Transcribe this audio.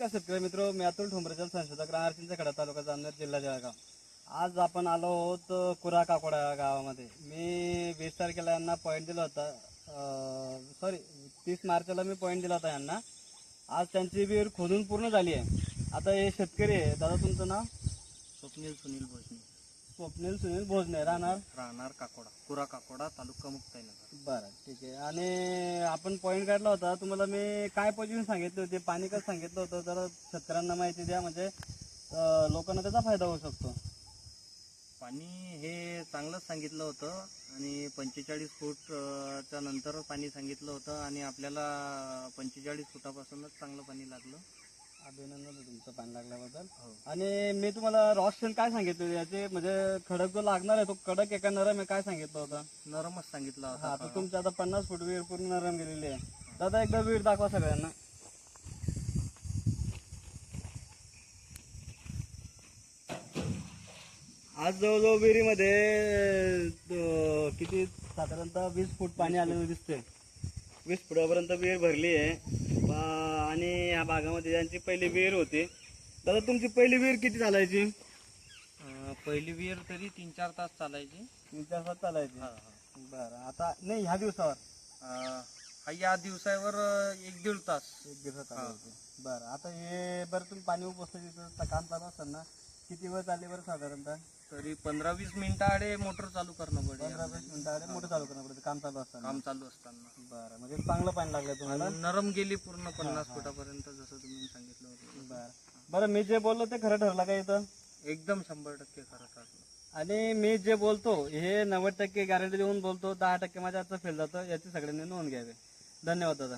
नमस्कार शेतकरी मित्र मी अतुल ठोंबरेचल संशोधक राहणार खडा तालुका जामनेर जिल्हा जळगाव. आज आपण आलो आहोत कुरा काकोडा या गावामध्ये. मी वीस तारखेला यांना पॉईंट दिला होता. सॉरी तीस मार्चला मी पॉईंट दिला होता यांना. आज त्यांची विहीर खोदून पूर्ण झाली आहे. आता हे शेतकरी आहे. दादा तुमचं नाव? स्वप्नील सुनील भोजने स्वप्नील सुनील भोजने राहणार? राहणार काकोडा कुरा काकोडा तालुका मुक्ताईनगर. बरं ठीक आहे. आणि आपण पॉईंट काढला होता तुम्हाला मी काय पोझिशन सांगितली होती पाणी कसं सांगितलं होतं तर शेतकऱ्यांना माहिती द्या म्हणजे अं, लोकांना त्याचा फायदा होऊ शकतो. पाणी हे चांगलंच सांगितलं होतं आणि पंचेचाळीस फूट अं, च्या नंतर पाणी सांगितलं होतं आणि आपल्याला पंचेचाळीस फुटापासूनच चांगलं पाणी लागलं. अभिनंदन तुमचं पाणी लागल्याबद्दल. हो. आणि मी तुम्हाला रॉस्टेल काय सांगितलं होतं? याचे म्हणजे खडक जो लागणार आहे तो कडक एका नरम आहे काय सांगितलं होतं? नरमच सांगितलं हा होता तर तुमची आता पन्नास फूट विहीर पूर्ण नरम गेलेली आहे. दादा एकदा विहीर दाखवा सगळ्यांना. आज जवळजवळ विहिरीमध्ये अं, किती? साधारणतः वीस फूट पाणी आलेलं दिसतंय. वीस फुटापर्यंत विहीर भरली आहे. या भागामध्ये ज्यांची पहिली विहीर होती. दादा तुमची पहिली विहीर किती चालायची? अं, पहिली विहीर तरी तीन चार तास चालायची. तीन चार तास चालायची. बरं. आता नाही ह्या दिवसावर? अं, हा या दिवसावर अं, एक दीड तास. एक दिवसात चालायची. बरं. आता हे बरं तुम्ही पाणी उपसतं तिथं काम चालू असेल ना किती वेळ चालले बरं साधारणतः? तरी पंधरा वीस मिनिटाआडे मोटर चालू करणं पंधरा पडेल वीस मिनिटं मोठं चालू करणं पडतं काम चालू असताना. काम चालू असताना. बरं म्हणजे चांगलं पाणी लागलं तुम्हाला? आणि नरम गेली पूर्ण पन्नास फुटापर्यंत जसं तुम्ही सांगितलं होतं. बरं. बरं मी जे बोललो ते खरं ठरलं का इथं? एकदम शंभर टक्के खरं ठरलं. आणि मी जे बोलतो हे नव्वद टक्के गॅरंटी देऊन बोलतो दहा टक्के माझ्या हातचं फेल जातं याची सगळ्यांनी नोंद घ्यावी. धन्यवाद दादा.